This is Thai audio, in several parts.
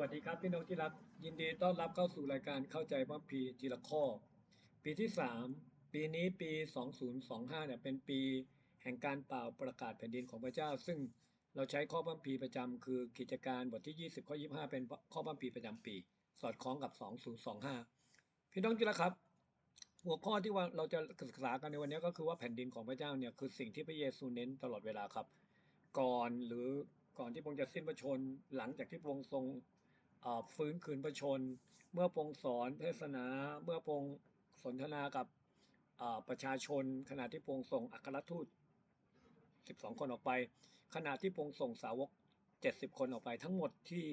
วัสดีครับพี่น้องที่รัก ยินดีต้อนรับเข้าสู่รายการเข้าใจพระคัมภีทีละข้อ ปีที่ 3 ปีนี้ปี 2025เนี่ยเป็นปีแห่งการเป่าประกาศแผ่นดินของพระเจ้า ซึ่งเราใช้ข้อพระคัมภีประจำคือกิจการบทที่ 20 ข้อ 25 เป็นข้อพระคัมภีประจำปี สอดคล้องกับ 2025 พี่น้องที่รักครับ หัวข้อที่ว่าเราจะศึกษากันในวันนี้ก็คือว่าแผ่นดินของพระเจ้าเนี่ยคือสิ่งที่พระเยซูเน้นตลอดเวลาครับ ก่อนหรือก่อนที่พระองค์จะสิ้นพระชน หลังจากที่พระองค์ทรง ฟื้นคืนพระชน เมื่อพงสอนเทศนา เมื่อพงสนทนากับประชาชน ขณะที่พงส่งอัครทูต 12 คนออกไป ขณะที่พงส่งสาวก 70 คนออกไป ทั้งหมดที่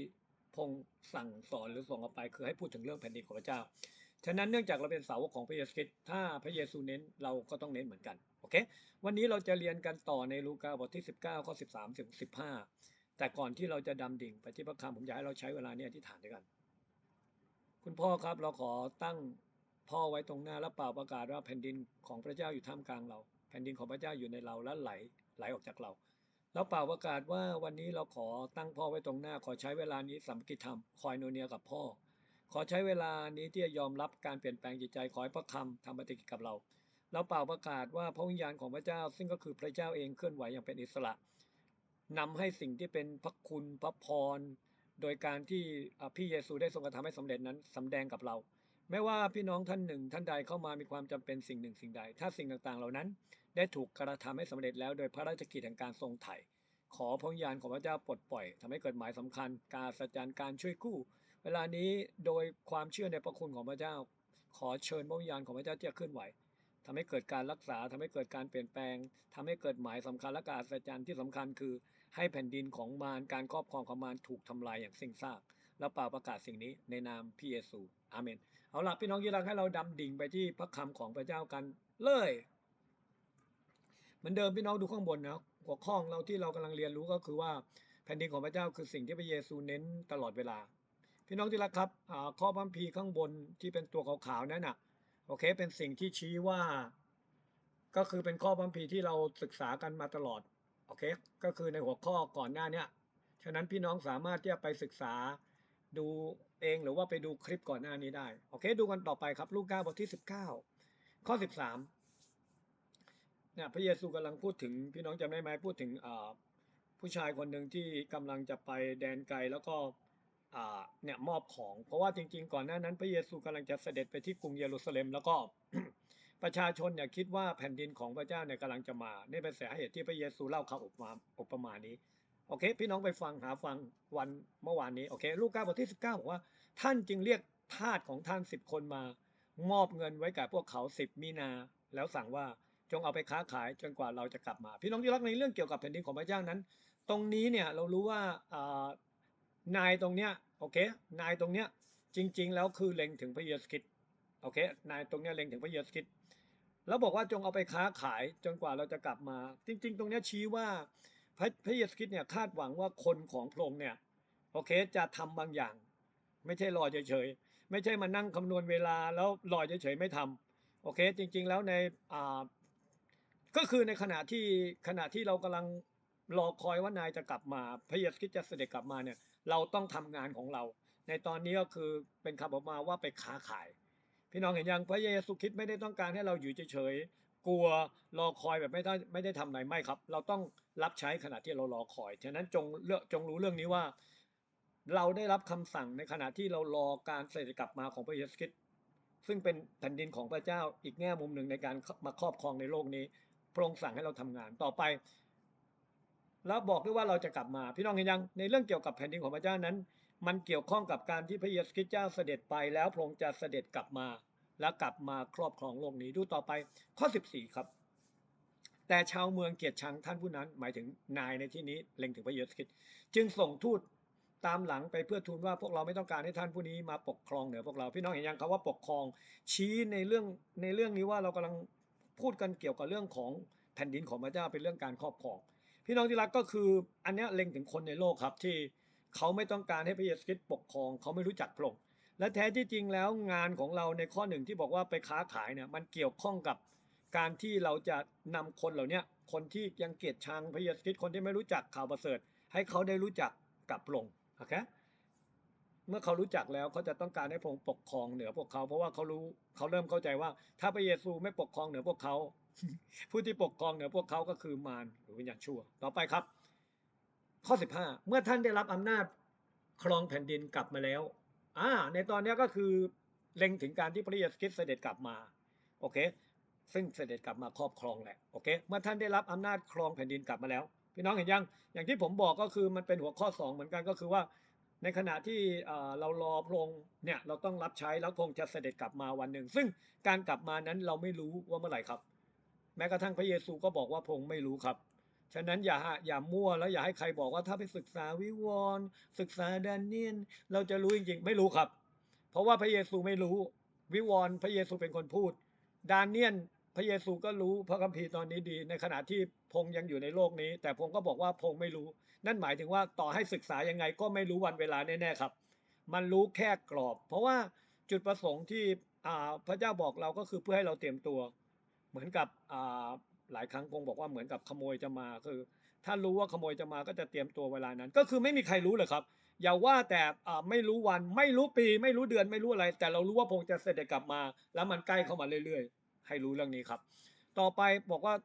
พงสั่งสอนหรือส่งออกไป คือให้พูดถึงเรื่องแผ่นดินของพระเจ้า ฉะนั้นเนื่องจากเราเป็นสาวกของพระเยซูคริสต์ถ้าพระเยซูเน้นเราก็ต้องเน้นเหมือนกันโอเค วันนี้เราจะเรียนกันต่อในลูกาบทที่ 19 ข้อ 13 ถึง 15 แต่ก่อนที่เราจะดำดิ่งไปที่พระคำผมอยากให้เราใช้เวลานี้อธิษฐานด้วยกัน คุณพ่อครับเราขอตั้งพ่อไว้ตรงหน้าและเป่าประกาศว่าแผ่นดินของพระเจ้าอยู่ท่ามกลางเรา แผ่นดินของพระเจ้าอยู่ในเราและไหลไหลออกจากเราแล้วเป่าประกาศว่าวันนี้เราขอตั้งพ่อไว้ตรงหน้า ขอใช้เวลานี้สำกิจธรรมคอยโนเนียกับพ่อ ขอใช้เวลานี้ที่จะยอมรับการเปลี่ยนแปลงจิตใจขอให้พระคำทำปฏิกิริยกับเราแล้วเป่าประกาศว่าพระวิญญาณของพระเจ้า ซึ่งก็คือพระเจ้าเองเคลื่อนไหวอย่างเป็นอิสระ นำให้สิ่งที่เป็นพระคุณพระพร โดยการที่พี่เยซูได้ทรงกระทำให้สำเร็จนั้นสำแดงกับเราไม่ว่าพี่น้องท่านหนึ่งท่านใดเข้ามามีความจำเป็นสิ่งหนึ่งสิ่งใด ถ้าสิ่งต่างๆ เหล่านั้น ได้ถูกกระทำให้สำเร็จแล้ว โดยพระราชกิจแห่งการทรงไถ่ขอพระญาณของพระเจ้าปลดปล่อยทำให้เกิดหมายสำคัญ การสัจจารการช่วยกู้ เวลานี้โดยความเชื่อในพระคุณของพระเจ้า ขอเชิญพระวิญญาณของพระเจ้าที่จะเคลื่อนไหวทำให้เกิดการรักษาทำให้เกิดการเปลี่ยนแปลงทำให้เกิดหมายสำคัญและการอัศจรรย์ที่สำคัญคือ ให้แผ่นดินของมารการครอบครองของมารถูกทำลายอย่างสิ้นซากแล้วเป่าประกาศสิ่งนี้ในนามพระเยซูอาเมน เอาล่ะพี่น้องที่รักให้เราดำดิ่งไปที่พระคำของพระเจ้ากันเลยเหมือนเดิมพี่น้องดูข้างบนนะหัวข้อของเราที่เรากำลังเรียนรู้ก็คือว่าแผ่นดินของพระเจ้าคือสิ่งที่พระเยซูเน้นตลอดเวลา พี่น้องที่รักครับข้อพัมพีข้างบนที่เป็นตัวขาวๆนั่นน่ะโอเคเป็นสิ่งที่ชี้ว่า ก็คือเป็นข้อพัมพีที่เราศึกษากันมาตลอด โอเค ก็คือในหัวข้อก่อนหน้าเนี้ยฉะนั้นพี่น้องสามารถที่จะไปศึกษาดูเองหรือว่าไปดูคลิปก่อนหน้านี้ได้ โอเค ดูกันต่อไปครับลูกาบทที่ 19 ข้อ 13เนี่ยพระเยซูกำลังพูดถึงพี่น้องจำได้ไหมพูดถึงผู้ชายคนหนึ่งที่กำลังจะไปแดนไกลแล้วก็เนี่ยมอบของ เพราะว่าจริง ๆ ก่อนหน้านั้น พระเยซูกำลังจะเสด็จไปที่กรุงเยรูซาเล็มแล้วก็ ประชาชนเนี่ยคิดว่าแผ่นดินของพระเจ้าเนี่ยกำลังจะมา นี่เป็นสาเหตุที่พระเยซูเล่าคำอุปมาอุปมานี้ โอเค พี่น้องไปฟังหาฟังวันเมื่อวานนี้ โอเค ลูกาบทที่ 19บอกว่า ท่านจึงเรียกทาสของท่านสิบคนมา มอบเงินไว้กับพวกเขาสิบมีนา แล้วสั่งว่าจงเอาไปค้าขายจนกว่าเราจะกลับมา พี่น้องที่รักในเรื่องเกี่ยวกับแผ่นดินของพระเจ้านั้น ตรงนี้เนี่ยเรารู้ว่านายตรงเนี้ยโอเคนายตรงเนี้ยจริง ๆ แล้วคือเล็งถึงพระเยซูคริสต์โอเคนายตรงเนี้ยเล็งถึงพระเยซูคริสต์ บอกว่าจงเอาไปค้าขายจนกว่าเราจะกลับมา จริง ๆ ตรงนี้ชี้ว่าพระพระเยซูคริสต์เนี่ยคาดหวังว่าคนของพระองค์เนี่ยโอเคจะทำบางอย่าง ไม่ใช่รอเฉยๆไม่ใช่มานั่งคำนวณเวลาแล้วรอเฉยๆไม่ทำโอเคจริง ๆ แล้วในอ่าก็คือในขณะที่ขณะที่เรากำลังรอคอยว่านายจะกลับมาพระเยซูคริสต์จะเสด็จกลับมาเนี่ยเราต้องทำงานของเรา ในตอนนี้ก็คือเป็นคำออกมาว่าไปค้าขาย พี่น้องเห็นยังพระเยซูคริสต์ไม่ได้ต้องการให้เราอยู่เฉยๆกลัวรอคอยแบบไม่ได้ไม่ได้ทำอะไรไม่ครับ เราต้องรับใช้ขณะที่เรารอคอยฉะนั้นจงเลือกจงรู้เรื่องนี้ว่า เราได้รับคำสั่งในขณะที่เรารอการเสด็จกลับมาของพระเยซูคริสต์ซึ่งเป็นแผ่นดินของพระเจ้าอีกแง่มุมหนึ่งในการมาครอบครองในโลกนี้ พระองค์สั่งให้เราทำงานต่อไป แล้วบอกด้วยว่าเราจะกลับมา พี่น้องเห็นยังในเรื่องเกี่ยวกับแผ่นดินของพระเจ้านั้น มันเกี่ยวข้องกับการที่พระเยซูคริสต์เจ้าเสด็จไปแล้วพระองค์จะเสด็จกลับมา แล้วกลับมาครอบครองโลกนี้ดูต่อไปข้อ 14 ครับ แต่ชาวเมืองเกียดชังท่านผู้นั้น หมายถึงนายในที่นี้เล็งถึงพระเยซูคริสต์จึงส่งทูตตามหลังไปเพื่อทูลว่าพวกเราไม่ต้องการให้ท่านผู้นี้มาปกครองเหนือพวกเราพี่น้องเห็นยังคำว่าปกครองชี้ในเรื่องในเรื่องนี้ว่าเรากำลังพูดกันเกี่ยวกับเรื่องของแผ่นดินของพระเจ้าเป็นเรื่องการครอบครอง พี่น้องที่รักก็คืออันนี้เล็งถึงคนในโลกครับที่เขาไม่ต้องการให้พระเยซูคริสต์ปกครอง เขาไม่รู้จักพระองค์ และแท้ที่จริงแล้วงานของเราในข้อหนึ่งที่บอกว่าไปค้าขายเนี่ยมันเกี่ยวข้องกับการที่เราจะนำคนเหล่านี้คนที่ยังเกลียดชังพระเยซูคริสต์คนที่ไม่รู้จักข่าวประเสริฐ ให้เขาได้รู้จักกับพระองค์โอเคเมื่อเขารู้จักแล้วเขาจะต้องการให้พระองค์ปกครองเหนือพวกเขา เพราะว่าเขารู้เขาเริ่มเข้าใจว่า ถ้าพระเยซูไม่ปกครองเหนือพวกเขาผู้ที่ปกครองเหนือพวกเขาก็คือมารหรือวิญญาณชั่ว ต่อไปครับ ข้อ 15 เมื่อท่านได้รับอำนาจครองแผ่นดินกลับมาแล้ว อ่า ในตอนนี้ก็คือเล็งถึงการที่พระเยซูคริสต์เสด็จกลับมา โอเค ซึ่งเสด็จกลับมาครอบครองแหละ โอเค เมื่อท่านได้รับอำนาจครองแผ่นดินกลับมาแล้ว พี่น้องเห็นยัง อย่างที่ผมบอกก็คือมันเป็นหัวข้อ 2 เหมือนกันก็คือว่า ในขณะที่เอ่อเรารอพระองค์เนี่ย เราต้องรับใช้แล้วพระองค์จะเสด็จกลับมาวันหนึ่ง ซึ่งการกลับมานั้นเราไม่รู้ว่าเมื่อไหร่ครับ แม้กระทั่งพระเยซูก็บอกว่าพระองค์ไม่รู้ครับ ฉะนั้นอย่าอย่ามั่วแล้วอย่าให้ใครบอกว่าถ้าไปศึกษาวิวรณ์ศึกษาแดเนียนเราจะรู้จริงๆไม่รู้ครับ เพราะว่าพระเยซูไม่รู้ วิวรณ์พระเยซูเป็นคนพูด ดานเนียนพระเยซูก็รู้พระคัมภีร์ตอนนี้ดี ในขณะที่พงษ์ยังอยู่ในโลกนี้ แต่พงก็บอกว่าพงษ์ไม่รู้ นั่นหมายถึงว่าต่อให้ศึกษายังไงก็ไม่รู้วันเวลาแน่ๆครับ มันรู้แค่กรอบ เพราะว่าจุดประสงค์ที่พระเจ้าบอกเราก็คือเพื่อให้เราเตรียมตัว เหมือนกับ หลายครั้งพงษ์บอกว่าเหมือนกับขโมยจะมาคือ ถ้ารู้ว่าขโมยจะมาก็จะเตรียมตัวเวลานั้น ก็คือไม่มีใครรู้เลยครับ อย่าว่าแต่ไม่รู้วันไม่รู้ปี ไม่รู้เดือนไม่รู้อะไร แต่เรารู้ว่าพงษ์จะเสด็จกลับมา แล้วมันใกล้เข้ามาเรื่อยๆ ให้รู้เรื่องนี้ครับ ต่อไปบอกว่า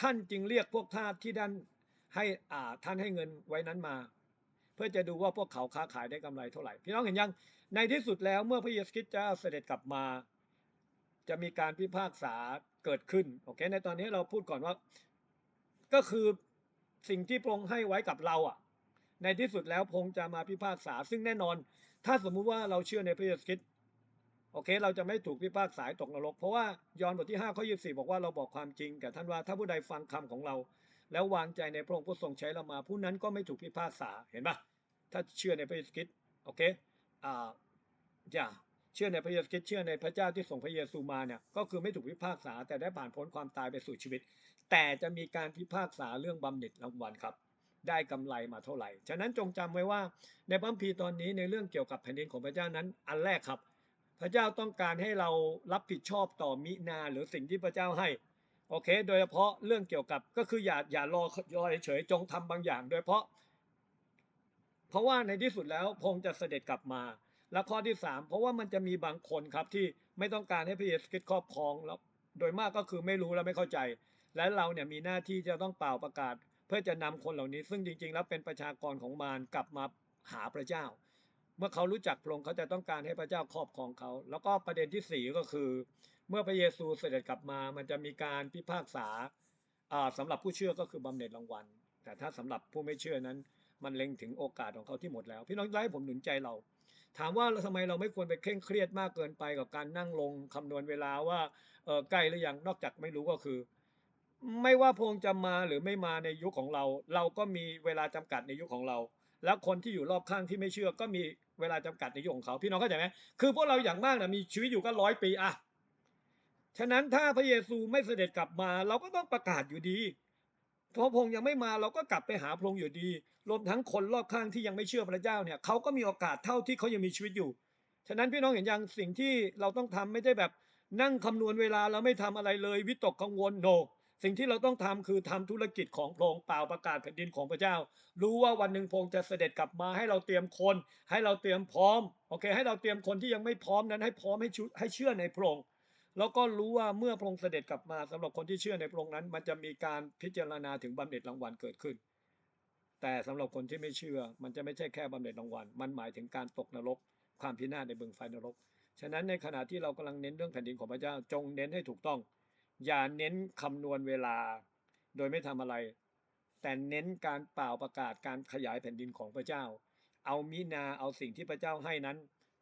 ท่านจึงเรียกพวกทาสที่ด้านให้อ่าท่านให้เงินไว้นั้นมา เพื่อจะดูว่าพวกเขาค้าขายได้กำไรเท่าไหร่ พี่น้องเห็นยังในที่สุดแล้วเมื่อพระเยซูคริสต์เจ้าเสด็จกลับมา จะมีการพิพากษา เกิดขึ้นโอเคในตอนนี้เราพูดก่อนว่า ก็คือสิ่งที่พระองค์ให้ไว้กับเราอะ ในที่สุดแล้วพระองค์จะมาพิพากษา ซึ่งแน่นอน ถ้าสมมุติว่าเราเชื่อในพระเยซูคริสต์โอเค เราจะไม่ถูกพิพากษาตกนรก เพราะว่ายอห์นบทที่5ข้อ24 บอกว่าเราบอกความจริงแก่ท่านว่าถ้าผู้ใดฟังคำของเรา แล้ววางใจในพระองค์ผู้ทรงใช้เรามา ผู้นั้นก็ไม่ถูกพิพากษาเห็นปะถ้าเชื่อในพระเยซูคริสต์โอเคอ่าอย่า เชื่อในพระเยซูคริสต์เชื่อในพระเจ้าที่ส่งพระเยซูมาเนี่ยก็คือไม่ถูกพิพากษาแต่ได้ผ่านพ้นความตายไปสู่ชีวิต แต่จะมีการพิพากษาเรื่องบำเหน็จรางวัลครับ ได้กำไรมาเท่าไหร่ ฉะนั้นจงจำไว้ว่าในพระคัมภีร์ตอนนี้ในเรื่องเกี่ยวกับแผ่นดินของพระเจ้านั้น อันแรกครับ พระเจ้าต้องการให้เรารับผิดชอบต่อมินาหรือสิ่งที่พระเจ้าให้โอเค โดยเฉพาะเรื่องเกี่ยวกับก็คืออย่าอย่ารอรอเฉยจงทำบางอย่าง โดยเฉพาะ เพราะว่าในที่สุดแล้วพงค์จะเสด็จกลับมา และข้อที่สามเพราะว่ามันจะมีบางคนครับที่ไม่ต้องการให้พระเยซูคริสต์ครอบครองแล้วโดยมากก็คือไม่รู้และไม่เข้าใจ และเราเนี่ยมีหน้าที่จะต้องเป่าประกาศ เพื่อจะนำคนเหล่านี้ ซึ่งจริง ๆ แล้วเป็นประชากรของมารกลับมาหาพระเจ้า เมื่อเขารู้จักพระองค์เขาจะต้องการให้พระเจ้าครอบครองเขา แล้วก็ประเด็นที่สี่ก็คือ เมื่อพระเยซูเสด็จกลับมา มันจะมีการพิพากษาอ่าสำหรับผู้เชื่อก็คือบำเหน็จรางวัล แต่ถ้าสำหรับผู้ไม่เชื่อนั้น มันเล็งถึงโอกาสของเขาที่หมดแล้ว พี่น้องไล่ผมหนุนใจเรา ถามว่าทำไมเราไม่ควรไปเคร่งเครียดมากเกินไปกับการนั่งลงคำนวณเวลาว่าเออใกล้หรือยังนอกจากไม่รู้ก็คือ ไม่ว่าพงค์จะมาหรือไม่มาในยุคของเรา เราก็มีเวลาจำกัดในยุคของเรา แล้วคนที่อยู่รอบข้างที่ไม่เชื่อก็มีเวลาจำกัดในยุคของเขาพี่น้องเข้าใจไหมคือพวกเราอย่างมากนะมีชีวิตอยู่ก็ร้อยปีอะฉะนั้นถ้าพระเยซูไม่เสด็จกลับมา เราก็ต้องประกาศอยู่ดี เพราะพงค์ยังไม่มาเราก็กลับไปหาพระองค์อยู่ดีรวมทั้งคนรอบข้างที่ยังไม่เชื่อพระเจ้าเนี่ยเขาก็มีโอกาสเท่าที่เขายังมีชีวิตอยู่ ฉะนั้นพี่น้องเห็นยังสิ่งที่เราต้องทำไม่ใช่แบบนั่งคำนวณเวลาแล้วไม่ทำอะไรเลยวิตกกังวลโนสิ่งที่เราต้องทำคือทำธุรกิจของพระองค์เปล่าประกาศแผ่นดินของพระเจ้า รู้ว่าวันหนึ่งพระองค์จะเสด็จกลับมาให้เราเตรียมคน ให้เราเตรียมพร้อมโอเค ให้เราเตรียมคนที่ยังไม่พร้อมนั้นให้พร้อมให้ชุให้เชื่อในพระองค์ แล้วก็รู้ว่าเมื่อพระองค์เสด็จกลับมาสำหรับคนที่เชื่อในพระองค์นั้น มันจะมีการพิจารณาถึงบำเหน็จรางวัลเกิดขึ้น แต่สำหรับคนที่ไม่เชื่อ มันจะไม่ใช่แค่บำเหน็จรางวัล มันหมายถึงการตกนรก ความพินาศในบึงไฟนรก ฉะนั้นในขณะที่เรากำลังเน้นเรื่องแผ่นดินของพระเจ้าจงเน้นให้ถูกต้อง อย่าเน้นคำนวณเวลา โดยไม่ทำอะไร แต่เน้นการเป่าประกาศการขยายแผ่นดินของพระเจ้า เอามินาเอาสิ่งที่พระเจ้าให้นั้น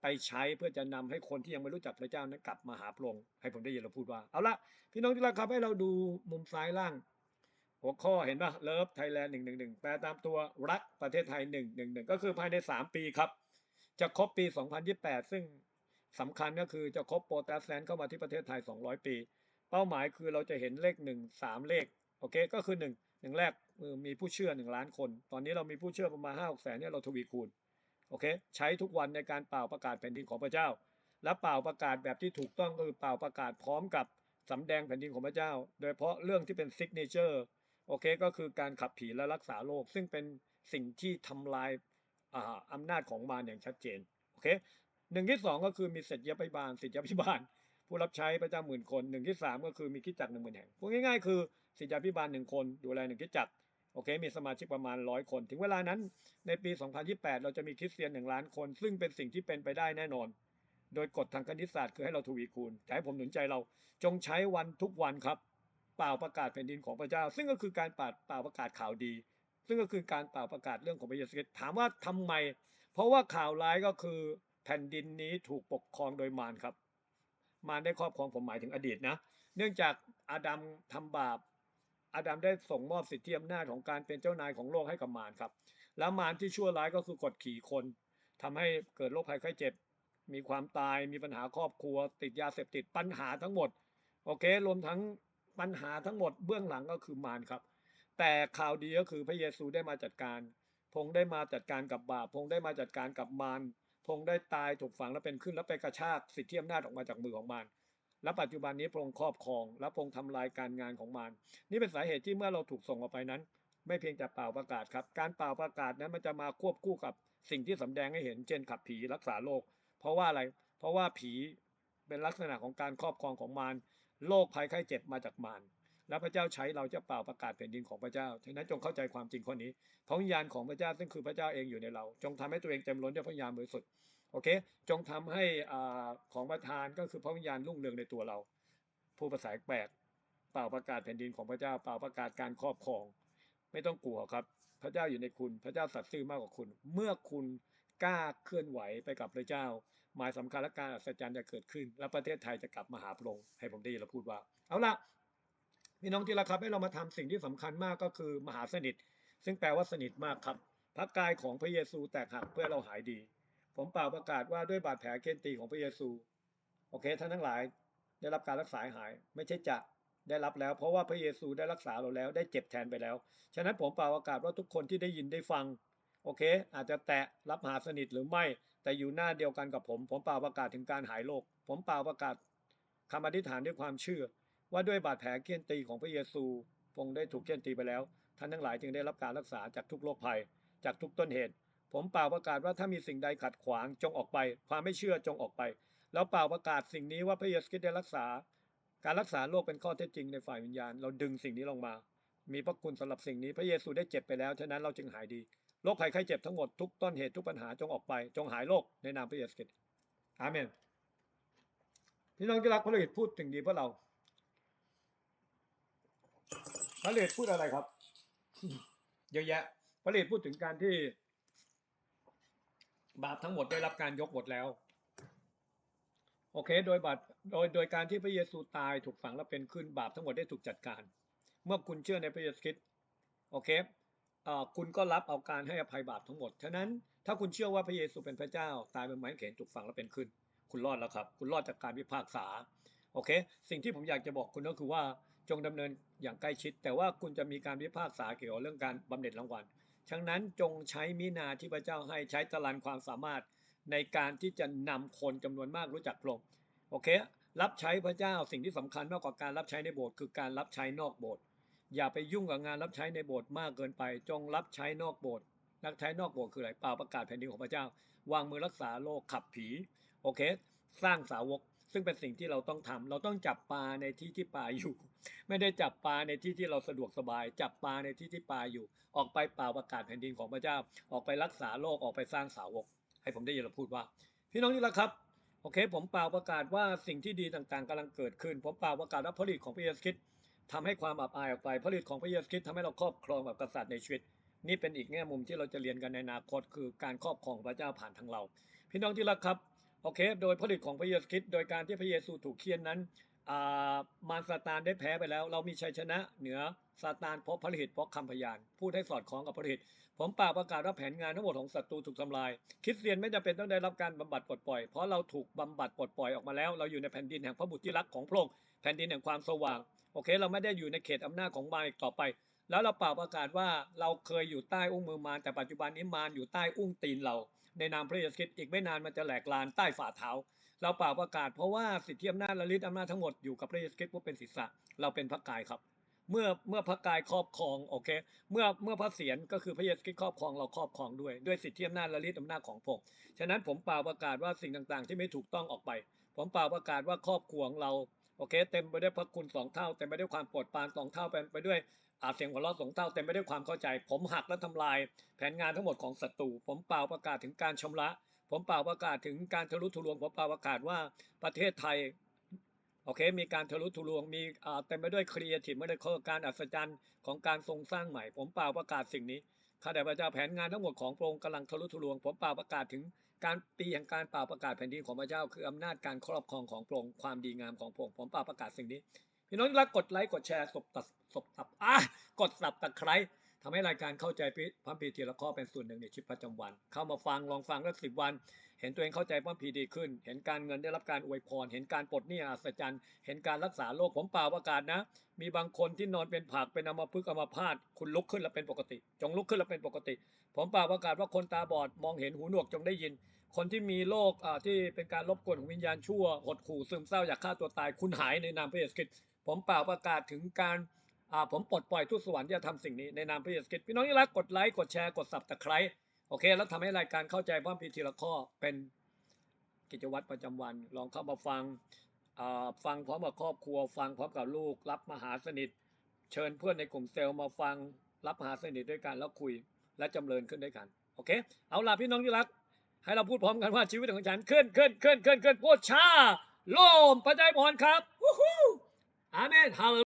ไปใช้เพื่อจะนำให้คนที่ยังไม่รู้จักพระเจ้านั้นกลับมาหาพระองค์ให้ผมได้ยินเราพูดว่า เอาละพี่น้องที่รักครับให้เราดูมุมซ้ายล่าง หัวข้อเห็นป่ะเลิฟไทยแลนด์หนึ่งหนึ่งหนึ่งแปลตามตัวรักประเทศไทยหนึ่งหนึ่งหนึ่งก็คือภายในสามปีครับ จะครบปี2028ซึ่งสำคัญก็คือจะครบโปรแตสแลนด์เข้ามาที่ประเทศไทย200ปี เป้าหมายคือเราจะเห็นเลขหนึ่งสามเลขโอเคก็คือหนึ่งหนึ่งแรกมีผู้เชื่อหนึ่งล้านคน ตอนนี้เรามีผู้เชื่อประมาณห้าหกแสนเนี่ยเราทวีคูณ โอเคใช้ทุกวันในการเป่าประกาศแผ่นดินของพระเจ้า และเป่าประกาศแบบที่ถูกต้องก็คือเป่าประกาศพร้อมกับสำแดงแผ่นดินของพระเจ้า โดยเฉพาะเรื่องที่เป็นซิกเนเจอร์โอเคก็คือการขับผีและรักษาโรคซึ่งเป็นสิ่งที่ทำลายอาอำนาจของมารอย่างชัดเจนโอเคหนึ่งที่สองก็คือมีเสร็จยพิบาลสิทธิพิบาล ผู้รับใช้พระเจ้าหมื่นคนหนึ่งที่สามก็คือมีคิดจักรหนึ่งหมื่นแห่งพูดง่ายๆคือสิทธิพิบาลหนึ่งคนดูแลหนึ่งคิดจักร โอเค มีสมาชิกประมาณร้อยคน ถึงเวลานั้นในปี 2028 เราจะมีคริสเตียนหนึ่งล้านคน ซึ่งเป็นสิ่งที่เป็นไปได้แน่นอน โดยกฎทางคณิตศาสตร์คือให้เราทวีคูณแต่ให้ผมหนุนใจเราจงใช้วันทุกวันครับเปล่าประกาศแผ่นดินของพระเจ้า ซึ่งก็คือการป่าเปล่าประกาศข่าวดี ซึ่งก็คือการเปล่าประกาศเรื่องของพระเยซูคริสต์ถามว่าทำไม เพราะว่าข่าวร้ายก็คือแผ่นดินนี้ถูกปกครองโดยมารครับ มารได้ครอบครองผมหมายถึงอดีตนะ เนื่องจากอาดัมทำบาป อาดัมได้ส่งมอบสิทธิอำนาจของการเป็นเจ้านายของโลกให้กับมารครับ แล้วมารที่ชั่วร้ายก็คือกดขี่คนทำให้เกิดโรคภัยไข้เจ็บ มีความตาย มีปัญหาครอบครัว ติดยาเสพติด ปัญหาทั้งหมด โอเค รวมทั้งปัญหาทั้งหมดเบื้องหลังก็คือมารครับ แต่ข่าวดีก็คือพระเยซูได้มาจัดการ พงค์ได้มาจัดการกับบาป พงค์ได้มาจัดการกับมาร พงค์ได้ตายถูกฝังแล้วเป็นขึ้นแล้วไปกระชากสิทธิอำนาจออกมาจากมือของมาร และปัจจุบันนี้พระองค์ครอบครอง และพระองค์ทำลายการงานของมารนี่เป็นสาเหตุที่เมื่อเราถูกส่งออกไปนั้น ไม่เพียงแต่เป่าประกาศครับการเป่าประกาศนั้นมันจะมาควบคู่กับสิ่งที่สำแดงให้เห็นเช่นขับผีรักษาโรคเพราะว่าอะไร เพราะว่าผีเป็นลักษณะของการครอบครองของมารโรคภัยไข้เจ็บมาจากมารและพระเจ้าใช้เราจะเป่าประกาศแผ่นดินของพระเจ้า ฉะนั้นจงเข้าใจความจริงข้อนี้พระวิญญาณของพระเจ้าซึ่งคือพระเจ้าเองอยู่ในเรา จงทำให้ตัวเองเต็มล้นด้วยพระญญาณบริสุทธิ์ โอเค จงทำให้อ่าของประทานก็คือพระวิญญาณรุ่งเรืองในตัวเรา ผู้ภาษาแปลกเป่าประกาศแผ่นดินของพระเจ้าเป่าประกาศการครอบครอง ไม่ต้องกลัวครับ พระเจ้าอยู่ในคุณ พระเจ้าสัตย์ซื่อมากกว่าคุณ เมื่อคุณกล้าเคลื่อนไหวไปกับพระเจ้า หมายสำคัญและการอัศจรรย์จะเกิดขึ้น และประเทศไทยจะกลับมาหาพระองค์ให้ผมได้ยินเราพูดว่า เอาละพี่น้องที่รักครับให้เรามาทำสิ่งที่สำคัญมากก็คือมหาสนิท ซึ่งแปลว่าสนิทมากครับพระกายของพระเยซูแตกหักเพื่อเราหายดี ผมเปล่าประกาศว่าด้วยบาดแผลเก้นตีของพระเยซู โอเคท่านทั้งหลายได้รับการรักษาหาย ไม่ใช่จะได้รับแล้ว เพราะว่าพระเยซูได้รักษาเราแล้ว ได้เจ็บแทนไปแล้ว ฉะนั้นผมเปล่าประกาศว่าทุกคนที่ได้ยินได้ฟัง โอเค อาจจะแตะรับหาสนิทหรือไม่ แต่อยู่หน้าเดียวกันกับผม ผมเปล่าประกาศถึงการหายโรค ผมเปล่าประกาศคำอธิษฐานด้วยความเชื่อ ว่าด้วยบาดแผลเคี่ยนตีของพระเยซูพงได้ถูกเคี่ยนตีไปแล้ว ท่านทั้งหลายจึงได้รับการรักษาจากทุกโรคภัย จากทุกต้นเหตุ ผมเปล่าประกาศว่าถ้ามีสิ่งใดขัดขวางจงออกไป ความไม่เชื่อจงออกไป แล้วเปล่าประกาศสิ่งนี้ว่าพระเยซูคริสต์ได้รักษา การรักษาโรคเป็นข้อเท็จจริงในฝ่ายวิญญาณ เราดึงสิ่งนี้ลงมา มีพระคุณสำหรับสิ่งนี้พระเยซูได้เจ็บไปแล้วฉะนั้นเราจึงหายดีโรคภัยไข้เจ็บทั้งหมดทุกต้นเหตุทุกปัญหาจงออกไป จงหายโรคในนามพระเยซูคริสต์อาเมนพี่น้องที่รักพระฤทธิ์พูดถึงดีเพื่อเราพระฤทธิ์พูดอะไรครับเยอะแยะพระฤทธิ์พูดถึงการที่ บาปทั้งหมดได้รับการยกหมดแล้ว โอเค โดยบาปโดยโดยการที่พระเยซูตายถูกฝังและเป็นขึ้นบาปทั้งหมดได้ถูกจัดการ เมื่อคุณเชื่อในพระเยซูคริสต์โอเคอคุณก็รับเอาการให้อภัยบาปทั้งหมด ฉะนั้นถ้าคุณเชื่อว่าพระเยซูเป็นพระเจ้า ตายเป็นไม้เขนถูกฝังและเป็นขึ้น คุณรอดแล้วครับ คุณรอดจากการพิพากษา โอเค สิ่งที่ผมอยากจะบอกคุณก็คือว่าจงดำเนินอย่างใกล้ชิด แต่ว่าคุณจะมีการพิพากษาเกี่ยวกับเรื่องการบำเหน็จรางวัล ฉะนั้นจงใช้มินาที่พระเจ้าให้ใช้ตารางความสามารถในการที่จะนำคนจำนวนมากรู้จักพระองค์โอเค รับใช้พระเจ้าสิ่งที่สำคัญมากกว่าการรับใช้ในโบสถ์คือการรับใช้นอกโบสถ์อย่าไปยุ่งกับงานรับใช้ในโบสถ์มากเกินไป จงรับใช้นอกโบสถ์รับใช้นอกโบสถ์คืออะไรเปล่าประกาศแผ่นดินของพระเจ้า วางมือรักษาโรคขับผีโอเค สร้างสาวกซึ่งเป็นสิ่งที่เราต้องทำเราต้องจับปลาในที่ที่ปลาอยู่ ไม่ได้จับปลาในที่ที่เราสะดวกสบาย จับปลาในที่ที่ปลาอยู่ ออกไปเปล่าประกาศแผ่นดินของพระเจ้า ออกไปรักษาโรคออกไปสร้างสาวก ให้ผมได้ยินเราพูดว่า พี่น้องนี่แหละครับโอเค ผมเปล่าประกาศว่าสิ่งที่ดีต่างๆกำลังเกิดขึ้น ผมเปล่าประกาศว่าผลิตของพระเยซูคริสต์ทำให้ความอับอายออกไปผลิตของพระเยซูคริสต์ทำให้เราครอบครองแบบกษัตริย์ในชีวิต นี่เป็นอีกแง่มุมที่เราจะเรียนกันในอนาคต คือการครอบครองพระเจ้าผ่านทางเรา พี่น้องที่รักครับโอเค โดยผลิตของพระเยซูคริสต์โดยการที่พระเยซูถูกเคี่ยนนั้น มารซาตานได้แพ้ไปแล้ว เรามีชัยชนะเหนือซาตานเพราะผลิตเพราะคำพยาน พูดให้สอดคล้องกับผลิตผมเปล่าประกาศว่าแผนงานทั้งหมดของศัตรูถูกทำลาย คริสเตียนไม่จำเป็นต้องได้รับการบำบัดปลดปล่อย เพราะเราถูกบำบัดปลดปล่อยออกมาแล้ว เราอยู่ในแผ่นดินแห่งพระบุตรที่รักของพระองค์แผ่นดินแห่งความสว่าง โอเค เราไม่ได้อยู่ในเขตอำนาจของมารอีกต่อไป แล้วเราเปล่าประกาศว่าเราเคยอยู่ใต้อุ้งมือมารแต่ปัจจุบันนี้มารอยู่ใต้อุ้งตีนเรา ในนามพระเยซูคริสต์อีกไม่นานมันจะแหลกลานใต้ฝ่าเท้า เราเปล่าประกาศเพราะว่าสิทธิอำนาจและฤทธิ์อำนาจทั้งหมดอยู่กับพระเยซูคริสต์ผู้เป็นศีรษะเราเป็นพระกายครับ เมื่อเมื่อพระกายครอบครองโอเค เมื่อเมื่อพระเศียรก็คือพระเยซูคริสต์ครอบครองเราครอบครองด้วยด้วยสิทธิอำนาจและฤทธิอำนาจของพระองค์ฉะนั้นผมเป่าประกาศว่าสิ่งต่างๆ ที่ไม่ถูกต้องออกไป ผมเป่าประกาศว่าครอบครัวของเราโอเค เต็มไปด้วยพระคุณสองเท่าเต็มไปด้วยความโปรดปรานสองเท่าเต็มไปด้วยอาเสียงหัวเราะสองเท่าเต็มไปด้วยความเข้าใจ ผมหักและทำลาย แผนงานทั้งหมดของศัตรูผมเป่าประกาศถึงการชำระ ผมเป่าประกาศถึงการทะลุทะลวงผมเป่าประกาศว่าประเทศไทยโอเค มีการทะลุทะลวง มีอ่าเต็มไปด้วยครีเอทีฟไม่ได้การอัศจรรย์ของการทรงสร้างใหม่ ผมเป่าประกาศสิ่งนี้ข้าแต่พระเจ้าแผนงานทั้งหมดของพระองค์กำลังทะลุทะลวง ผมเป่าประกาศถึงการปีแห่งการเป่าประกาศแผ่นดินของพระเจ้า คืออำนาจการครอบครองของพระองค์ความดีงามของพระองค์ผมเป่าประกาศสิ่งนี้ พี่น้องรักกดไลค์กดแชร์สบตับสบตับอะกดสับตะไคร้ ทำให้รายการเข้าใจพระพีทีละข้อเป็นส่วนหนึ่งในชีวิตประจำวัน เข้ามาฟังลองฟังสักสิบวัน เห็นตัวเองเข้าใจพระพีดีขึ้น เห็นการเงินได้รับการอวยพร เห็นการปลดหนี้อัศจรรย์ เห็นการรักษาโรคผมเปล่าประกาศนะ มีบางคนที่นอนเป็นผักเป็นอัมพฤกษ์อัมพาตคุณลุกขึ้นแล้วเป็นปกติ จงลุกขึ้นแล้วเป็นปกติ ผมเปล่าประกาศว่าคนตาบอดมองเห็นหูหนวกจงได้ยิน คนที่มีโรคอ่าที่เป็นการรบกวนของวิญญาณชั่วหดขู่ซึมเศร้าอยากฆ่าตัวตายคุณหายในนามพระเยซูคริสต์ผมเปล่าประกาศถึงการ ผมปลดปล่อยทุกสวรรค์ที่จะทำสิ่งนี้ในนามพระเยซูคริสต์พี่น้องที่รักกดไลค์กดแชร์กดสับตะไคร้โอเค แล้วทำให้รายการเข้าใจพระพีทีละข้อเป็นกิจวัตรประจำวัน ลองเข้ามาฟังฟังพร้อมกับครอบครัว ฟังพร้อมกับลูก รับมหาสนิท เชิญเพื่อนในกลุ่มเซลล์มาฟังรับมหาสนิทด้วยกันแล้วคุยและจำเริญขึ้นด้วยกันโอเค เอาล่ะพี่น้องที่รัก ให้เราพูดพร้อมกันว่าชีวิตของฉันขึ้นขึ้นขึ้นขึ้นขึ้นพูดชาโลมพระเจ้าพรครับวู้ฮู้อาเมนฮาเล